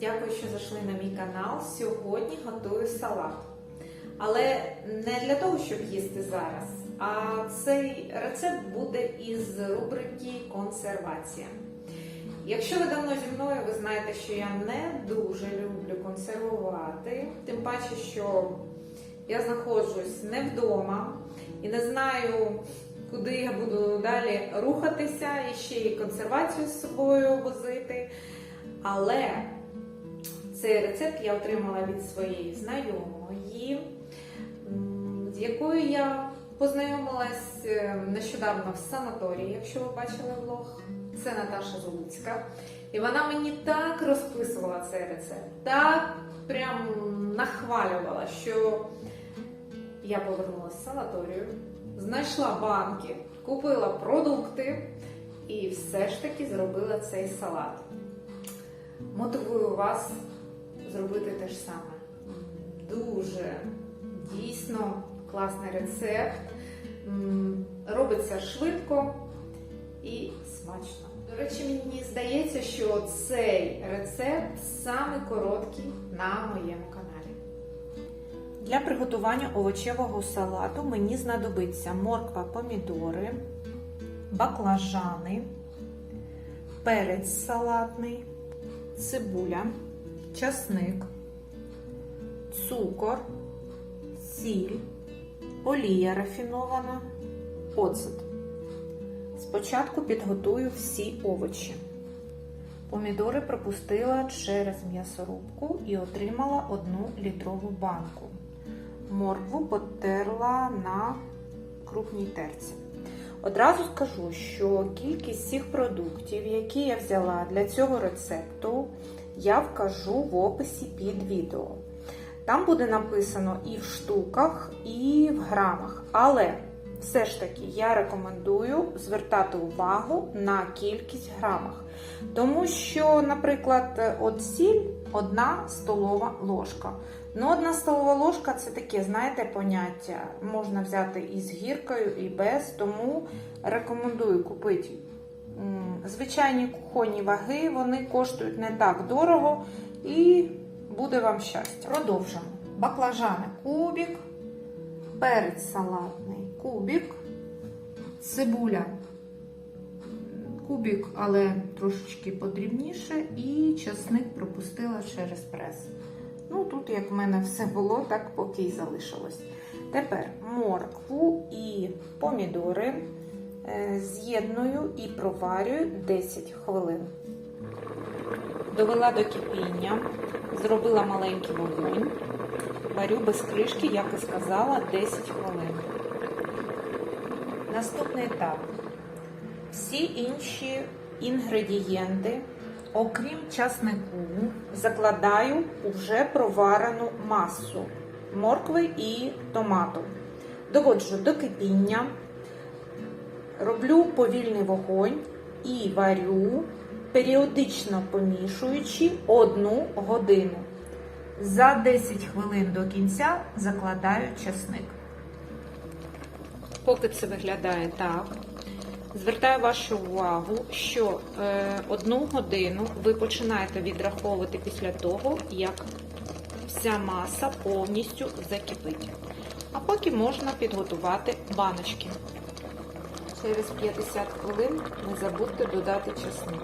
Дякую, що зайшли на мій канал. Сьогодні готую салат. Але не для того, щоб їсти зараз, а цей рецепт буде із рубрики консервація. Якщо ви давно зі мною, ви знаєте, що я не дуже люблю консервувати, тим паче, що я знаходжусь не вдома і не знаю, куди я буду далі рухатися і ще й консервацію з собою возити. Але цей рецепт я отримала від своєї знайомої, з якою я познайомилась е, нещодавно в санаторії, якщо ви бачили влог. Це Наташа Золуцька. І вона мені так розписувала цей рецепт, так прям нахвалювала, що я повернулася з санаторію, знайшла банки, купила продукти і все ж таки зробила цей салат. Мотивую вас зробити те ж саме. Дуже дійсно класний рецепт. Робиться швидко і смачно. До речі, мені здається, що цей рецепт саме короткий на моєму каналі. Для приготування овочевого салату мені знадобиться морква, помідори, баклажани, перець салатний, цибуля, часник, цукор, сіль, олія рафінована, оцет. Спочатку підготую всі овочі. Помідори пропустила через м'ясорубку і отримала одну літрову банку. Моркву потерла на крупній терці. Одразу скажу, що кількість всіх продуктів, які я взяла для цього рецепту, я вкажу в описі під відео. Там буде написано і в штуках, і в грамах. Але все ж таки я рекомендую звертати увагу на кількість грамах. Тому що, наприклад, от сіль одна столова ложка. Ну, одна столова ложка це таке, знаєте, поняття. Можна взяти і з гіркою, і без. Тому рекомендую купити звичайні кухонні ваги, вони коштують не так дорого і буде вам щастя. Продовжимо. Баклажани кубік, перець салатний кубік, цибуля кубік, але трошечки подрібніше, і часник пропустила через прес. Ну, тут, як в мене все було, так поки й залишилось. Тепер моркву і помідори е, з'єдную і проварюю 10 хвилин. Довела до кипіння, зробила маленький вогонь, варю без кришки, як і сказала, 10 хвилин. Наступний етап. Всі інші інгредієнти, окрім часнику, закладаю у вже проварену масу моркви і томату. Доводжу до кипіння, роблю повільний вогонь і варю, періодично помішуючи одну годину. За 10 хвилин до кінця закладаю часник. Поки це виглядає так, звертаю вашу увагу, що е, одну годину ви починаєте відраховувати після того, як вся маса повністю закипить. А поки можна підготувати баночки. Через 50 хвилин не забудьте додати чесник.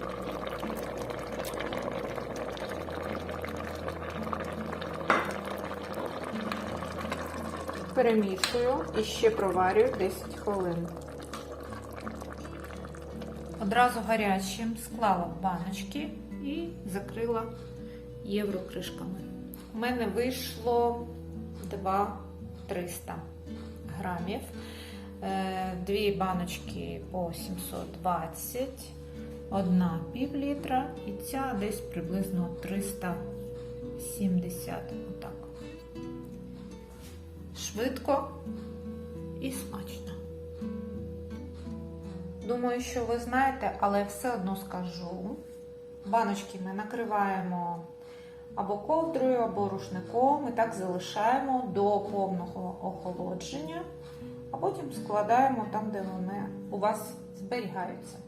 Перемішую і ще проварюю 10 хвилин. Одразу гарячим склала в баночки і закрила єврокришками. У мене вийшло 2-300 грамів. Е, Дві баночки по 720, одна пів літра і ця десь приблизно 370. Отак. Швидко і смачно. Думаю, що ви знаєте, але все одно скажу. Баночки ми накриваємо або ковдрою, або рушником і так залишаємо до повного охолодження, а потім складаємо там, де вони у вас зберігаються.